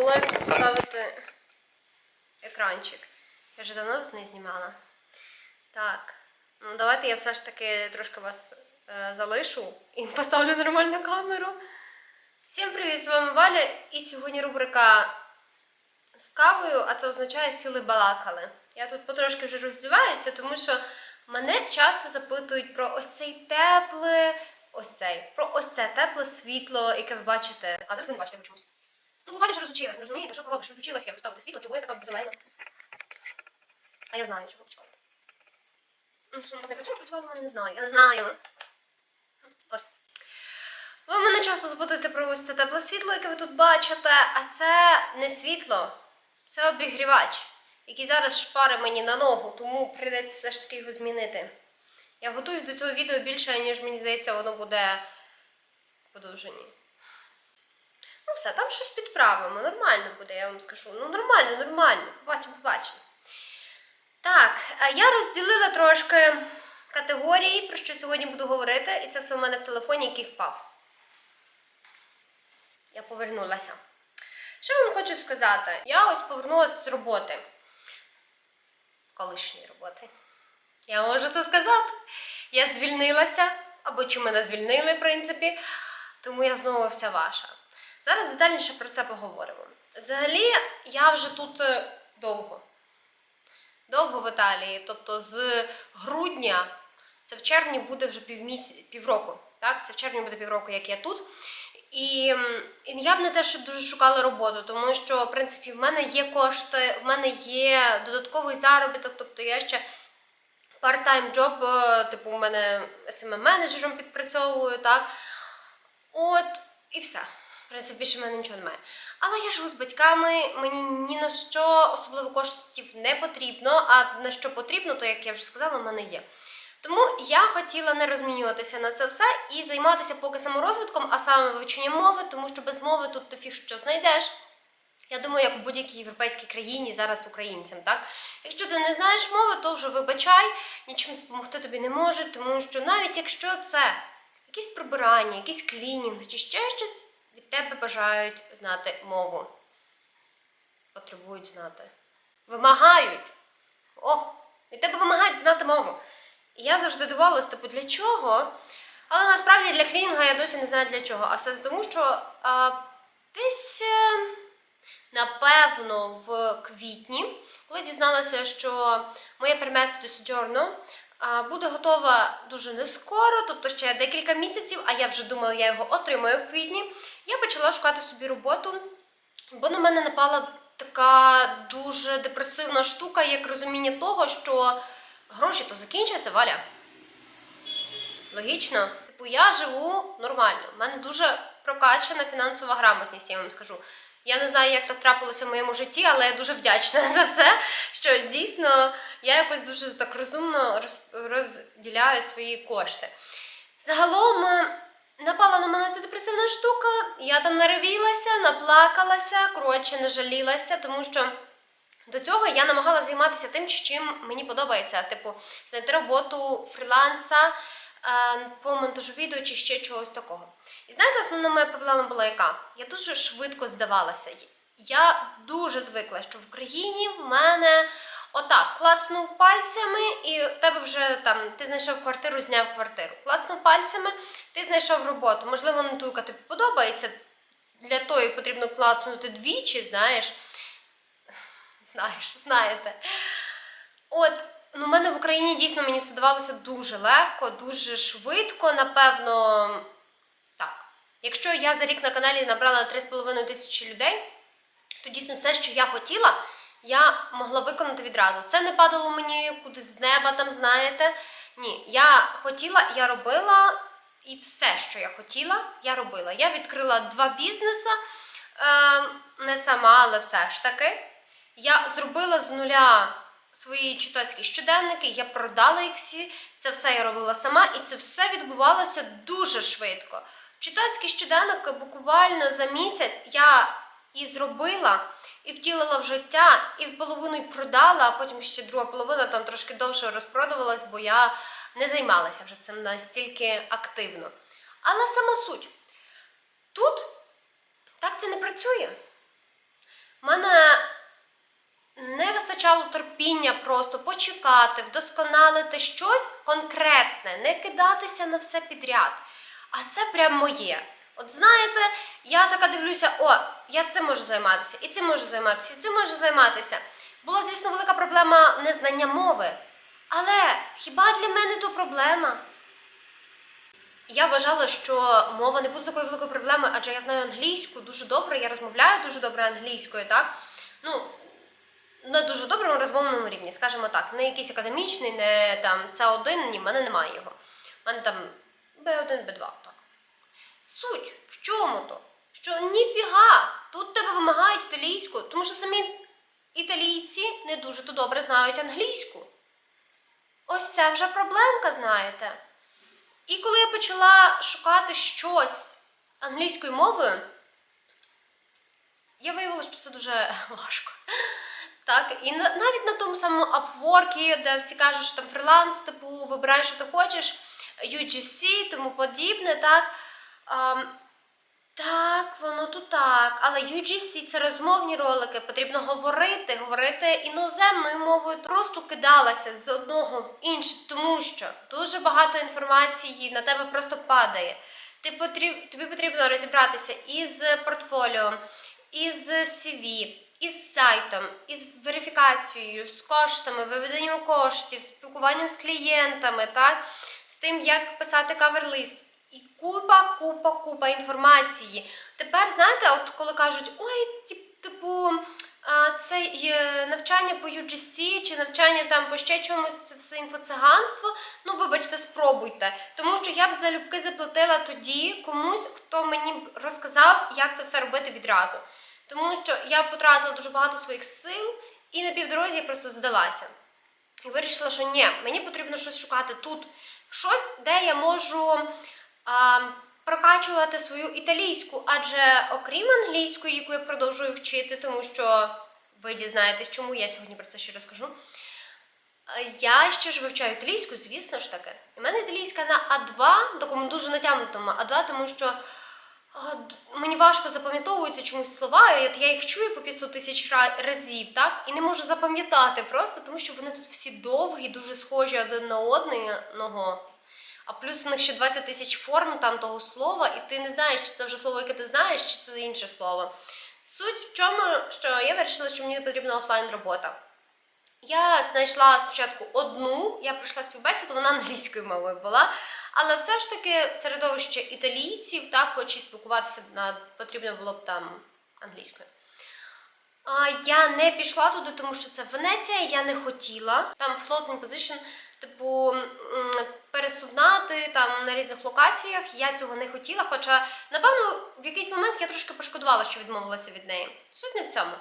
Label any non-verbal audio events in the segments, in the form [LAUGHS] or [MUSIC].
забула, як тут екранчик. Я вже давно тут не знімала. Так. Ну, давайте я все ж таки трошки вас е, залишу і [LAUGHS] поставлю нормальну камеру. Всім привіт! З вами Валя. І сьогодні рубрика з кавою, а це означає сіли балакали. Я тут потрошки вже роздіваюся, тому що мене часто запитують про ось цей тепле, ось цей, про ось це тепле світло, яке ви бачите. А зараз ви не бачите чомусь. Ну, Валя ж розучилась, розумієте, що поробиш? Розучилась я поставити світло, чого я така зелена. А я знаю, чого почекайте. Що не працює, працювала, мене не знаю. Я не знаю. Ось. Ви мене часто запитуєте про ось це тепле світло, яке ви тут бачите, а це не світло, це обігрівач, який зараз шпари мені на ногу, тому прийдеться все ж таки його змінити. Я готуюсь до цього відео більше, ніж мені здається, воно буде подовжені. Ну все, там щось підправимо. Нормально буде, я вам скажу. Ну нормально, нормально. Побачимо, побачимо. Так, я розділила трошки категорії, про що сьогодні буду говорити, і це все в мене в телефоні, який впав. Я повернулася. Що я вам хочу сказати? Я ось повернулася з роботи. Колишньої роботи. Я можу це сказати. Я звільнилася, або чи мене звільнили, в принципі, тому я знову вся ваша. Зараз детальніше про це поговоримо. Взагалі, я вже тут е, довго. Довго в Італії, тобто з грудня, це в червні буде вже півміс... півроку. Так? Це в червні буде півроку, як я тут. І, і я б не те, що дуже шукала роботу, тому що, в принципі, в мене є кошти, в мене є додатковий заробіток, тобто я ще part-time job, е, типу, у мене SMM-менеджером підпрацьовую, так. От, і все. Принципі, більше в мене нічого немає. Але я живу з батьками, мені ні на що особливо коштів не потрібно, а на що потрібно, то, як я вже сказала, в мене є. Тому я хотіла не розмінюватися на це все і займатися поки саморозвитком, а саме вивченням мови, тому що без мови тут ти фіг що знайдеш. Я думаю, як у будь-якій європейській країні зараз українцям, так? Якщо ти не знаєш мови, то вже вибачай, нічим допомогти тобі не можуть, тому що навіть якщо це якісь прибирання, якийсь клінінг чи ще щось, від тебе бажають знати мову. Потребують знати. Вимагають. О, від тебе вимагають знати мову. І я завжди дивувалась, типу, для чого? Але насправді для клінінга я досі не знаю для чого. А все тому, що а, десь, е, напевно, в квітні, коли дізналася, що моє перместо до Сіджорно буде готова дуже не скоро, тобто ще декілька місяців, а я вже думала, я його отримаю в квітні, я почала шукати собі роботу, бо на мене напала така дуже депресивна штука, як розуміння того, що гроші то закінчаться, Валя. Логічно. Типу, я живу нормально. У мене дуже прокачана фінансова грамотність, я вам скажу. Я не знаю, як так трапилося в моєму житті, але я дуже вдячна [LAUGHS] за це, що дійсно я якось дуже так розумно розділяю свої кошти. Загалом е, напала на мене ця депресивна штука, я там наревілася, наплакалася, коротше, не жалілася, тому що. До цього я намагалася займатися тим, чим мені подобається. Типу, знайти роботу фріланса е, по монтажу відео чи ще чогось такого. І знаєте, основна моя проблема була яка? Я дуже швидко здавалася. Я дуже звикла, що в Україні в мене отак клацнув пальцями, і тебе вже там ти знайшов квартиру, зняв квартиру. Клацнув пальцями, ти знайшов роботу. Можливо, не ту, яка тобі подобається. Для тої потрібно клацнути двічі, знаєш. Знаєш, знаєте. От, ну, в мене в Україні дійсно мені все давалося дуже легко, дуже швидко, напевно. Так. Якщо я за рік на каналі набрала 3,5 тисячі людей, то дійсно все, що я хотіла, я могла виконати відразу. Це не падало мені кудись з неба, там, знаєте. Ні, я хотіла, я робила, і все, що я хотіла, я робила. Я відкрила два бізнеси, е, не сама, але все ж таки. Я зробила з нуля свої читацькі щоденники, я продала їх всі. Це все я робила сама, і це все відбувалося дуже швидко. Читацький щоденник буквально за місяць я і зробила, і втілила в життя, і половину й продала, а потім ще друга половина там трошки довше розпродавалась, бо я не займалася вже цим настільки активно. Але сама суть. Тут так це не працює. в мене не вистачало терпіння просто почекати, вдосконалити щось конкретне, не кидатися на все підряд. А це прям моє. От знаєте, я така дивлюся, о, я цим можу займатися, і цим можу займатися, і цим можу займатися. Була, звісно, велика проблема незнання мови. Але хіба для мене то проблема? Я вважала, що мова не буде такою великою проблемою, адже я знаю англійську дуже добре, я розмовляю дуже добре англійською, так? Ну, на дуже доброму розмовному рівні, скажімо так, не якийсь академічний, не там С1, ні, в мене немає його. В мене там Б1, Б2, так. Суть в чому то? Що ніфіга, тут тебе вимагають італійську, тому що самі італійці не дуже то добре знають англійську. Ось це вже проблемка, знаєте. І коли я почала шукати щось англійською мовою, я виявила, що це дуже важко. Так, і навіть на тому самому Upwork, де всі кажуть, що там фріланс, типу, вибирай, що ти хочеш, UGC, тому подібне, так. Ам, так, воно тут так. Але UGC це розмовні ролики, потрібно говорити, говорити іноземною мовою. Просто кидалася з одного в інше, тому що дуже багато інформації на тебе просто падає. Ти потріб, тобі потрібно розібратися із портфоліо, із CV, із сайтом, із верифікацією, з коштами, виведенням коштів, спілкуванням з клієнтами, так? з тим, як писати каверлист. Купа, купа, купа інформації. Тепер, знаєте, от коли кажуть, ой, типу, це навчання по UGC чи навчання там по ще чомусь, це все інфоциганство. Ну, вибачте, спробуйте. Тому що я б залюбки заплатила тоді комусь, хто мені розказав, як це все робити відразу. Тому що я потратила дуже багато своїх сил і на півдорозі я просто здалася. І вирішила, що ні, мені потрібно щось шукати тут, щось, де я можу прокачувати свою італійську, адже окрім англійської, яку я продовжую вчити, тому що ви дізнаєтесь, чому я сьогодні про це ще розкажу. е, Я ще ж вивчаю італійську, звісно ж таки. У мене італійська на А2, такому дуже натягнутому А2, тому що мені важко запам'ятовуються чомусь слова, і от я їх чую по 500 тисяч разів, так? І не можу запам'ятати просто, тому що вони тут всі довгі, дуже схожі один на одного. А плюс у них ще 20 тисяч форм там того слова, і ти не знаєш, чи це вже слово, яке ти знаєш, чи це інше слово. Суть в чому, що я вирішила, що мені потрібна офлайн робота. Я знайшла спочатку одну, я пройшла співбесіду, вона англійською мовою була. Але все ж таки середовище італійців, так, хоч і спілкуватися на, потрібно було б там англійською. А, я не пішла туди, тому що це Венеція, я не хотіла. Там floating position, типу пересувнати там на різних локаціях. Я цього не хотіла. Хоча, напевно, в якийсь момент я трошки пошкодувала, що відмовилася від неї. Суть не в цьому.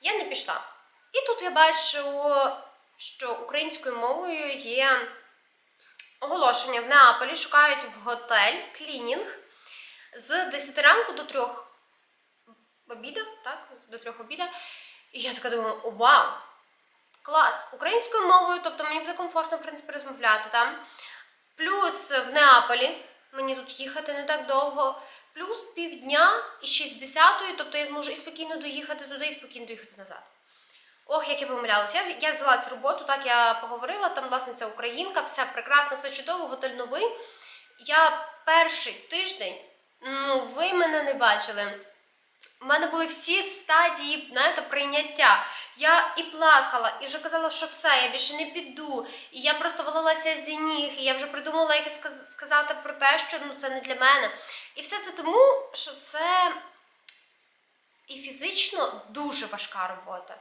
Я не пішла. І тут я бачу, що українською мовою є оголошення в Неаполі шукають в готель клінінг з 10 ранку до 3 обіда, так? До 3 обіда. І я така думаю, вау! Клас! Українською мовою, тобто мені буде комфортно, в принципі, розмовляти там. Плюс в Неаполі, мені тут їхати не так довго. Плюс півдня і 60-ї, тобто я зможу і спокійно доїхати туди, і спокійно доїхати назад. Ох, як я помилялася. Я, я взяла цю роботу, так я поговорила, там власниця українка, все прекрасно, все чудово, готель новий. Я перший тиждень, ну ви мене не бачили. У мене були всі стадії знаєте, прийняття. Я і плакала, і вже казала, що все, я більше не піду. І я просто валилася зі ніг, і я вже придумала, як сказати про те, що ну, це не для мене. І все це тому, що це і фізично дуже важка робота.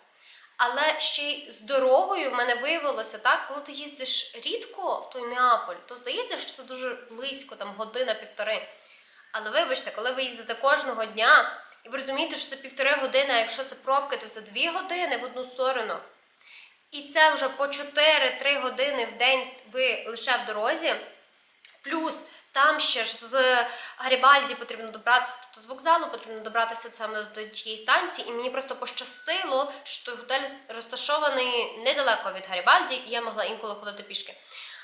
Але ще й з дорогою в мене виявилося так, коли ти їздиш рідко в той Неаполь, то здається, що це дуже близько, там година-півтори. Але вибачте, коли ви їздите кожного дня, і ви розумієте, що це півтори години, а якщо це пробки, то це дві години в одну сторону. І це вже по 4-3 години в день ви лише в дорозі. Плюс там ще ж з Гарібальді потрібно добратися, тобто з вокзалу потрібно добратися саме до тієї станції. І мені просто пощастило, що готель розташований недалеко від Гарібальді, і я могла інколи ходити пішки.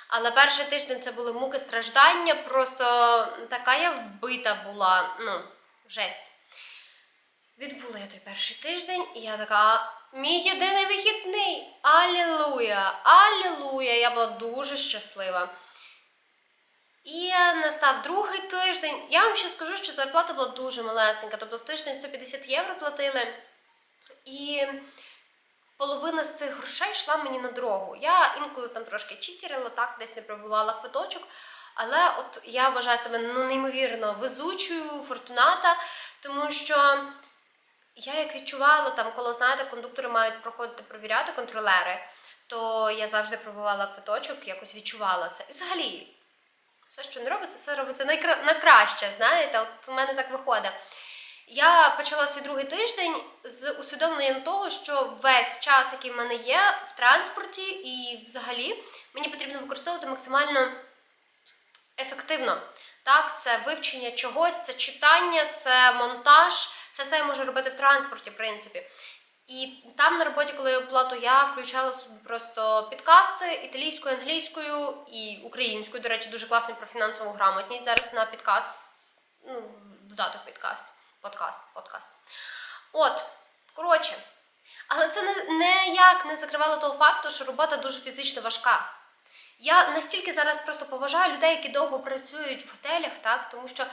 Але перший тиждень це були муки страждання, просто така я вбита була, ну, жесть. Відбула я той перший тиждень, і я така, мій єдиний вихідний! Алілуя! Алілуя! Я була дуже щаслива. І настав другий тиждень. Я вам ще скажу, що зарплата була дуже малесенька. Тобто в тиждень 150 євро платили. І половина з цих грошей йшла мені на дорогу. Я інколи там трошки читерила, так, десь не пробувала квиточок. Але от я вважаю себе ну, неймовірно везучою, фортуната, тому що я як відчувала, там, коли знаєте, кондуктори мають проходити провіряти контролери, то я завжди пробувала квиточок, якось відчувала це. І взагалі, все, що не робиться, все робиться найкра... на знаєте, от у мене так виходить. Я почала свій другий тиждень з усвідомленням того, що весь час, який в мене є в транспорті і взагалі, мені потрібно використовувати максимально ефективно. Так, це вивчення чогось, це читання, це монтаж, це все я можу робити в транспорті, в принципі. І там на роботі, коли я була, то я включала собі просто підкасти італійською, англійською і українською. До речі, дуже класний про фінансову грамотність. Зараз на підкаст, ну, додаток підкаст, подкаст, подкаст. От, коротше. Але це не, ніяк не закривало того факту, що робота дуже фізично важка. Я настільки зараз просто поважаю людей, які довго працюють в готелях, так, тому що,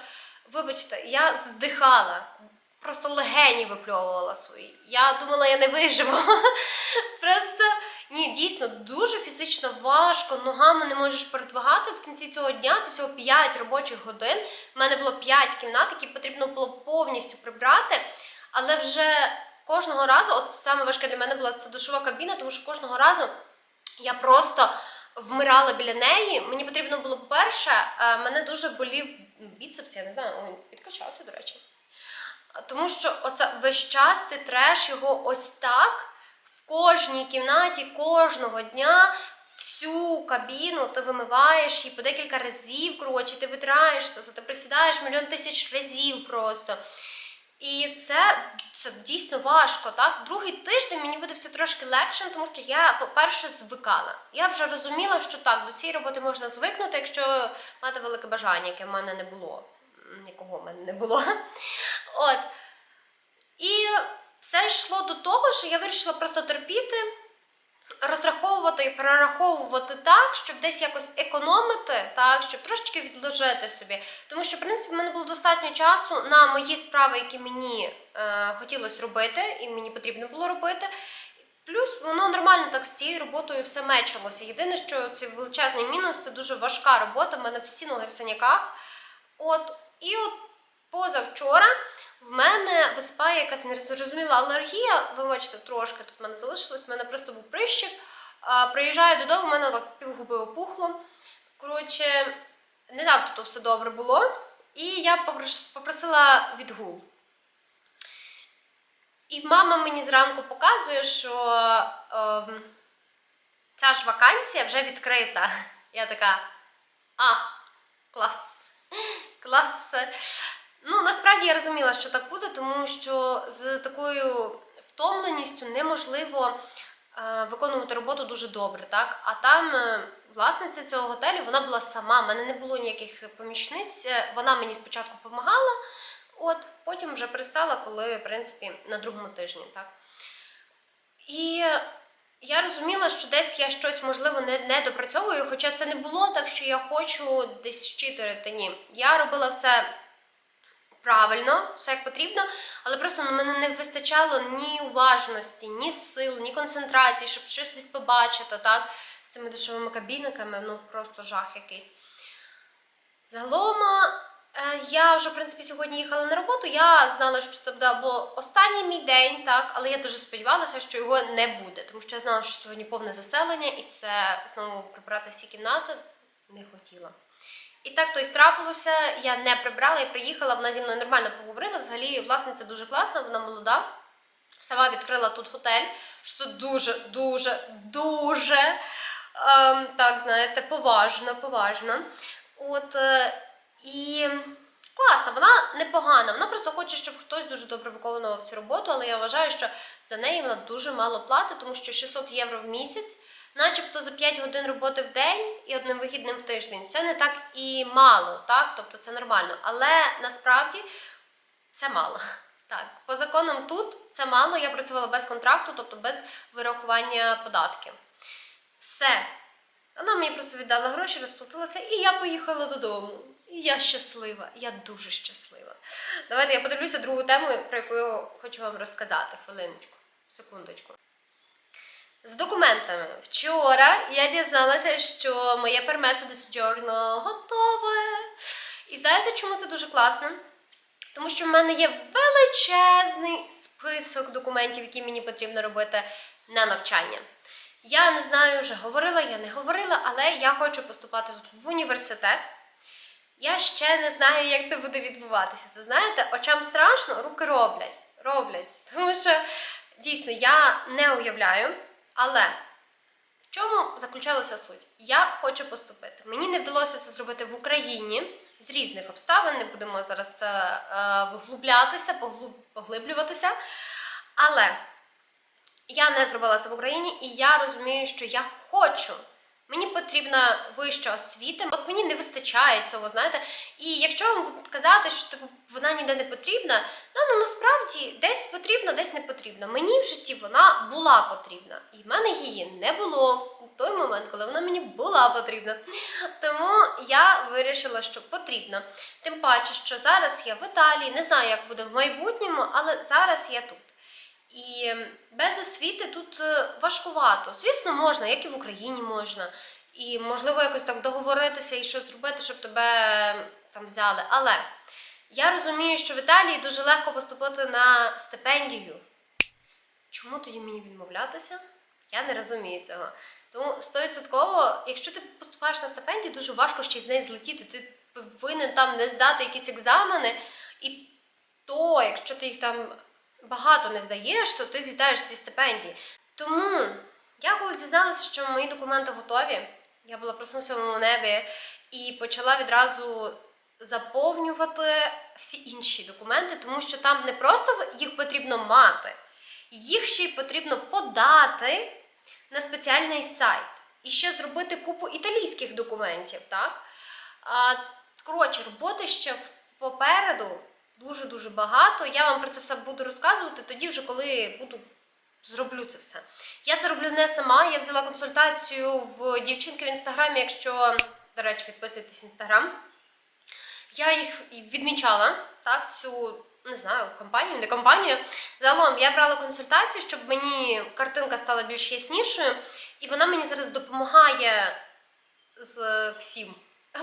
вибачте, я здихала, просто легені випльовувала свої. Я думала, я не виживу. [LAUGHS] Просто ні, дійсно дуже фізично важко, ногами не можеш передвигати в кінці цього дня. Це всього 5 робочих годин. У мене було 5 кімнат, які потрібно було повністю прибрати, але вже кожного разу, от саме важке для мене була це душова кабіна, тому що кожного разу я просто вмирала біля неї. Мені потрібно було, по-перше, е, мене дуже болів біцепс, я не знаю, він підкачався, до речі. Тому що оце весь час ти треш його ось так в кожній кімнаті, кожного дня. Всю кабіну ти вимиваєш і по декілька разів, коротше, ти витираєш це, ти присідаєш мільйон тисяч разів просто. І це, це дійсно важко. Так? Другий тиждень мені видався трошки легшим, тому що я, по-перше, звикала. Я вже розуміла, що так, до цієї роботи можна звикнути, якщо мати велике бажання, яке в мене не було. Нікого в мене не було. [LAUGHS] От. І все йшло до того, що я вирішила просто терпіти, розраховувати і перераховувати так, щоб десь якось економити, так, щоб трошечки відложити собі. Тому що, в принципі, в мене було достатньо часу на мої справи, які мені е, хотілося робити, і мені потрібно було робити. Плюс воно нормально так з цією роботою все мечилося. Єдине, що цей величезний мінус це дуже важка робота. в мене всі ноги в синяках. От, і от позавчора в мене виспає якась незрозуміла алергія. Ви бачите, трошки тут в мене залишилось, в мене просто був прищик. Приїжджаю додому, в мене так півгуби опухло. Коротше, не так тут все добре було. І я попросила відгул. І мама мені зранку показує, що ем, ця ж вакансія вже відкрита. Я така, а, клас. Клас. Ну, насправді я розуміла, що так буде, тому що з такою втомленістю неможливо е, виконувати роботу дуже добре, так? А там е, власниця цього готелю вона була сама. У мене не було ніяких помічниць. Е, Вона мені спочатку допомагала, от потім вже пристала, коли, в принципі, на другому тижні, так. І я розуміла, що десь я щось можливо не, не допрацьовую, хоча це не було так, що я хочу десь щитерити. Ні. Я робила все правильно, все як потрібно, але просто на мене не вистачало ні уважності, ні сил, ні концентрації, щоб щось десь побачити, так, з цими душовими кабінками, ну просто жах якийсь. Загалом, я вже, в принципі, сьогодні їхала на роботу. Я знала, що це буде або останній мій день, так, але я дуже сподівалася, що його не буде, тому що я знала, що сьогодні повне заселення, і це знову прибрати всі кімнати не хотіла. І так то й трапилося, я не прибрала і приїхала, вона зі мною нормально поговорила. Взагалі, власниця дуже класна, вона молода. Сама відкрила тут готель, що це дуже, дуже, дуже ем, так, знаєте, поважно, поважно. От е, і класна, вона непогана. Вона просто хоче, щоб хтось дуже добре виконував цю роботу, але я вважаю, що за неї вона дуже мало платить, тому що 600 євро в місяць, начебто за 5 годин роботи в день і одним вихідним в тиждень. Це не так і мало, так? Тобто це нормально. Але насправді це мало. Так, по законам тут це мало, я працювала без контракту, тобто без вирахування податків. Все. Вона мені просто віддала гроші, розплатилася, і я поїхала додому. Я щаслива, я дуже щаслива. Давайте я подивлюся другу тему, про яку я хочу вам розказати. Хвилиночку, секундочку. З документами. Вчора я дізналася, що моє пермесо до Сіджорно готове. І знаєте, чому це дуже класно? Тому що в мене є величезний список документів, які мені потрібно робити на навчання. Я не знаю, вже говорила, я не говорила, але я хочу поступати в університет. Я ще не знаю, як це буде відбуватися. Це знаєте, очам страшно, руки роблять. Роблять. [LAUGHS] Тому що дійсно я не уявляю, але в чому заключалася суть? Я хочу поступити. Мені не вдалося це зробити в Україні з різних обставин. Не будемо зараз це е, виглублятися, поглуб, поглиблюватися. Але я не зробила це в Україні, і я розумію, що я хочу. Мені потрібна вища освіта, от мені не вистачає цього, знаєте. І якщо вам казати, що типу, вона ніде не потрібна, да, ну насправді десь потрібна, десь не потрібна. Мені в житті вона була потрібна. І в мене її не було в той момент, коли вона мені була потрібна. Тому я вирішила, що потрібно. Тим паче, що зараз я в Італії, не знаю, як буде в майбутньому, але зараз я тут. І без освіти тут е, важкувато. Звісно, можна, як і в Україні можна. І можливо якось так договоритися і щось зробити, щоб тебе там взяли. Але я розумію, що в Італії дуже легко поступити на стипендію. Чому тоді мені відмовлятися? Я не розумію цього. Тому стовідсотково, якщо ти поступаєш на стипендію, дуже важко ще з неї злетіти. Ти повинен там не здати якісь екзамени, і то, якщо ти їх там багато не здаєш, то ти злітаєш зі стипендії. Тому я коли дізналася, що мої документи готові, я була просто на сьомому небі і почала відразу заповнювати всі інші документи, тому що там не просто їх потрібно мати, їх ще й потрібно подати на спеціальний сайт. І ще зробити купу італійських документів, так? А, коротше, роботи ще попереду дуже-дуже багато. Я вам про це все буду розказувати тоді, вже коли буду зроблю це все. Я це роблю не сама. Я взяла консультацію в дівчинки в інстаграмі, якщо, до речі, підписуйтесь в інстаграм. Я їх відмічала, так, цю. Не знаю, компанію, не компанію. Загалом я брала консультацію, щоб мені картинка стала більш яснішою, і вона мені зараз допомагає з всім.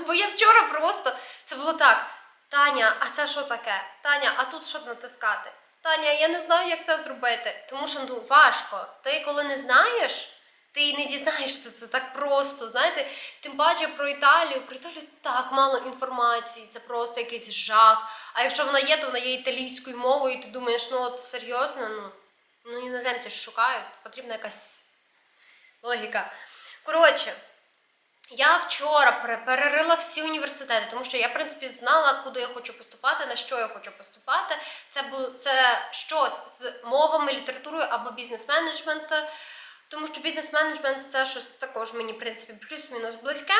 Бо я вчора просто це було так: Таня, а це що таке? Таня, а тут що натискати? Таня, я не знаю, як це зробити. Тому що ну важко. Ти коли не знаєш, ти і не дізнаєшся це так просто. Знаєте, тим паче про Італію. Про Італію так мало інформації, це просто якийсь жах. А якщо вона є, то вона є італійською мовою, і ти думаєш, ну от серйозно, ну, ну іноземці ж шукають, потрібна якась логіка. Коротше. Я вчора пере- перерила всі університети, тому що я, в принципі, знала, куди я хочу поступати, на що я хочу поступати. Це було це щось з мовами, літературою або бізнес-менеджмент. Тому що бізнес-менеджмент це щось також мені, в принципі, плюс-мінус близьке.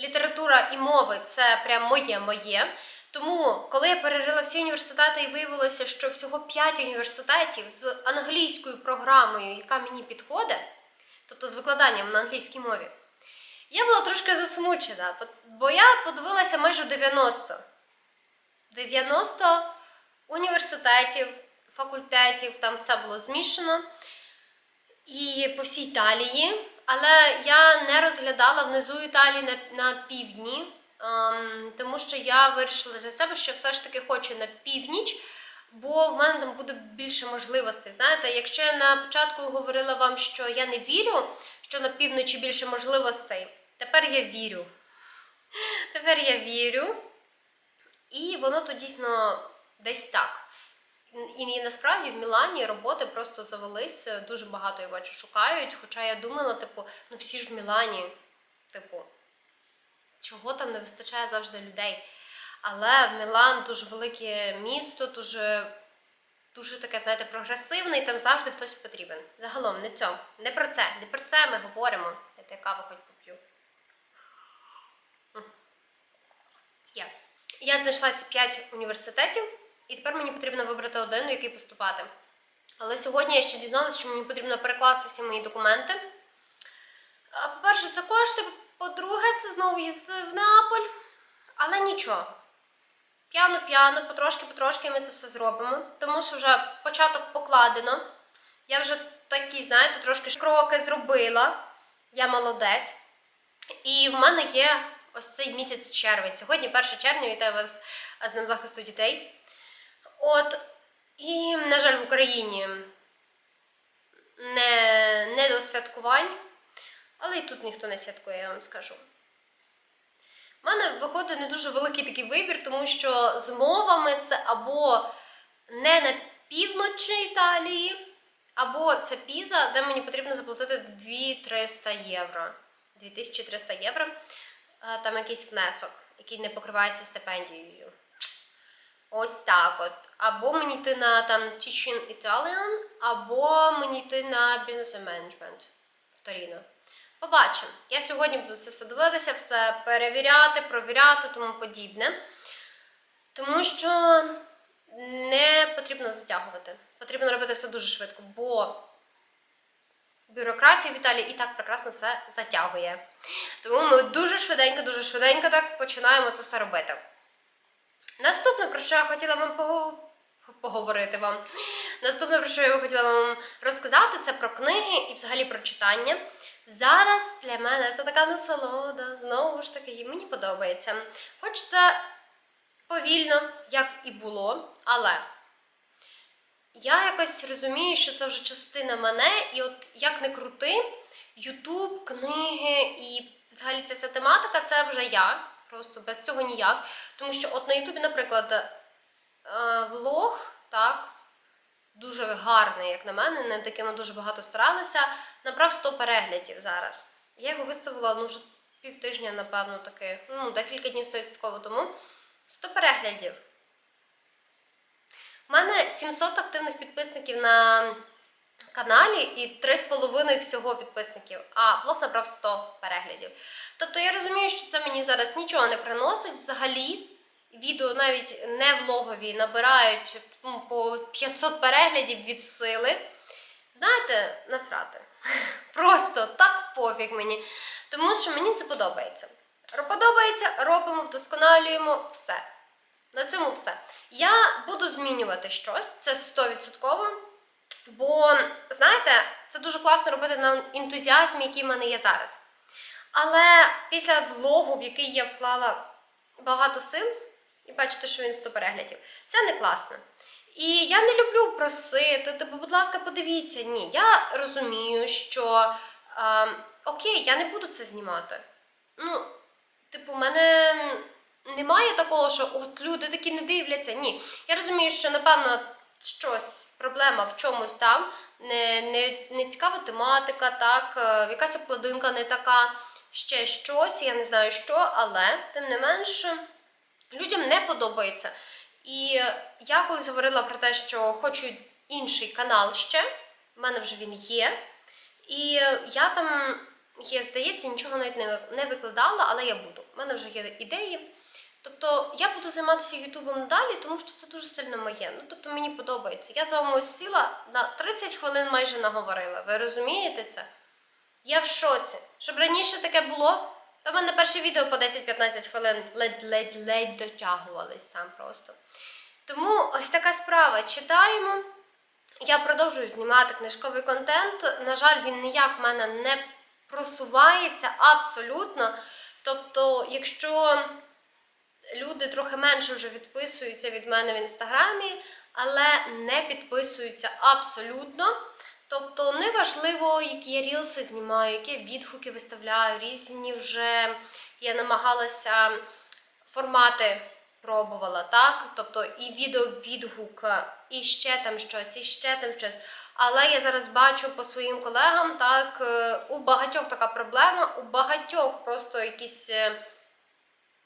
Література і мови це прям моє моє. Тому, коли я перерила всі університети і виявилося, що всього 5 університетів з англійською програмою, яка мені підходить, тобто з викладанням на англійській мові. Я була трошки засмучена, бо я подивилася майже 90. 90 університетів, факультетів, там все було змішано. І по всій Італії. Але я не розглядала внизу Італії на, на півдні, ем, тому що я вирішила для себе, що все ж таки хочу на північ, бо в мене там буде більше можливостей. Знаєте, якщо я на початку говорила вам, що я не вірю, що на півночі більше можливостей, тепер я вірю. Тепер я вірю. І воно то дійсно десь так. І, насправді в Мілані роботи просто завелись, дуже багато я бачу шукають. Хоча я думала, типу, ну всі ж в Мілані, типу, чого там не вистачає завжди людей. Але в Мілан дуже велике місто, дуже, дуже таке, знаєте, прогресивне, і там завжди хтось потрібен. Загалом не цьому, не про це, не про це ми говоримо. Я каву хоч Є. Я знайшла ці п'ять університетів. і тепер мені потрібно вибрати один, в який поступати. Але сьогодні я ще дізналася, що мені потрібно перекласти всі мої документи. По-перше, це кошти, по-друге, це знову їздити в Неаполь. Але нічого. П'яно-п'яно, потрошки-потрошки ми це все зробимо, тому що вже початок покладено. Я вже такі, знаєте, трошки кроки зробила. Я молодець. І в мене є ось цей місяць червень. Сьогодні 1 червня, вітаю вас з Днем захисту дітей. От, і, на жаль, в Україні не, не до святкувань, але і тут ніхто не святкує, я вам скажу. У мене виходить не дуже великий такий вибір, тому що з мовами це або не на півночі Італії, або це Піза, де мені потрібно заплатити 2300 євро. 2300 євро. Там якийсь внесок, який не покривається стипендією. Ось так от. Або мені йти на там Teaching Italian, або мені йти на Business and Management в Торіно. Побачимо. Я сьогодні буду це все дивитися, все перевіряти, провіряти, тому подібне. Тому що не потрібно затягувати. Потрібно робити все дуже швидко, бо бюрократія в Італії і так прекрасно все затягує. Тому ми дуже швиденько, дуже швиденько так починаємо це все робити. Наступне, про що я хотіла вам пого- поговорити вам. Наступне, про що я хотіла вам розказати, це про книги і взагалі про читання. Зараз для мене це така насолода, знову ж таки, мені подобається. Хоч це повільно, як і було, але я якось розумію, що це вже частина мене, і от як не крути, Ютуб, книги і взагалі ця вся тематика це вже я. Просто без цього ніяк. Тому що от на Ютубі, наприклад, е, влог, так, дуже гарний, як на мене, над яким дуже багато старалися, набрав 100 переглядів зараз. Я його виставила ну, вже півтижня, напевно, таки, ну, декілька днів стовідсотково тому. 100 переглядів. У мене 700 активних підписників на каналі і 3,5 всього підписників, а влог набрав 100 переглядів. Тобто я розумію, що це мені зараз нічого не приносить взагалі. Відео навіть не влогові набирають ну, по 500 переглядів від сили. Знаєте, насрати. [LAUGHS] Просто так пофіг мені. Тому що мені це подобається. Подобається, робимо, вдосконалюємо все. На цьому все. Я буду змінювати щось, це 100%. Бо, знаєте, це дуже класно робити на ентузіазмі, який в мене є зараз. Але після влогу, в який я вклала багато сил, і бачите, що він 100 переглядів, це не класно. І я не люблю просити, типу, будь ласка, подивіться. Ні, я розумію, що е, окей, я не буду це знімати. Ну, типу, в мене немає такого, що от люди такі не дивляться. Ні. Я розумію, що напевно щось, проблема в чомусь там, не, не, не цікава тематика, так, е, якась обкладинка не така, ще щось, я не знаю що, але тим не менше людям не подобається. І я колись говорила про те, що хочу інший канал ще, в мене вже він є. І я там, є, здається, нічого навіть не викладала, але я буду. У мене вже є ідеї. Тобто я буду займатися Ютубом далі, тому що це дуже сильно моє. Ну, тобто мені подобається. Я з вами ось сіла на 30 хвилин майже наговорила. Ви розумієте це? Я в шоці. Щоб раніше таке було, то в мене перше відео по 10-15 хвилин ледь-ледь-ледь дотягувались там просто. Тому ось така справа. Читаємо. Я продовжую знімати книжковий контент. На жаль, він ніяк в мене не просувається абсолютно. Тобто, якщо люди трохи менше вже відписуються від мене в інстаграмі, але не підписуються абсолютно. Тобто неважливо, які я рілси знімаю, які я відгуки виставляю, різні вже я намагалася формати пробувала, так? Тобто і відеовідгук, і ще там щось, і ще там щось. Але я зараз бачу по своїм колегам, так, е, у багатьох така проблема, у багатьох просто якісь.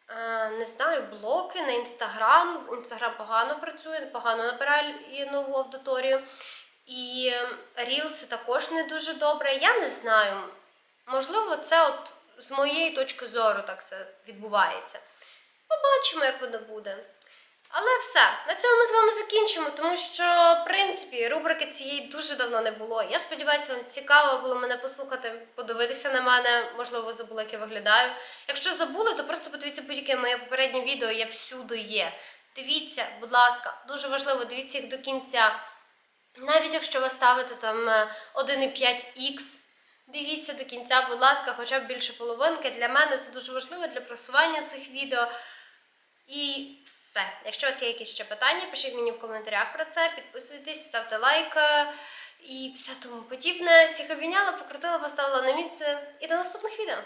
Е, Не знаю, блоки на інстаграм. Інстаграм погано працює, погано набирає нову аудиторію. І рілси також не дуже добре. Я не знаю. Можливо, це от з моєї точки зору так це відбувається. Побачимо, як воно буде. Але все, на цьому ми з вами закінчимо, тому що, в принципі, рубрики цієї дуже давно не було. Я сподіваюся, вам цікаво було мене послухати, подивитися на мене. Можливо, ви забули, як я виглядаю. Якщо забули, то просто подивіться будь-яке моє попереднє відео, я всюди є. Дивіться, будь ласка, дуже важливо, дивіться їх до кінця. Навіть якщо ви ставите там е, 1,5х, дивіться до кінця, будь ласка, хоча б більше половинки. Для мене це дуже важливо для просування цих відео. І все. Якщо у вас є якісь ще питання, пишіть мені в коментарях про це, підписуйтесь, ставте лайк і все тому подібне. Всіх обійняла, покрутила, поставила на місце. І до наступних відео.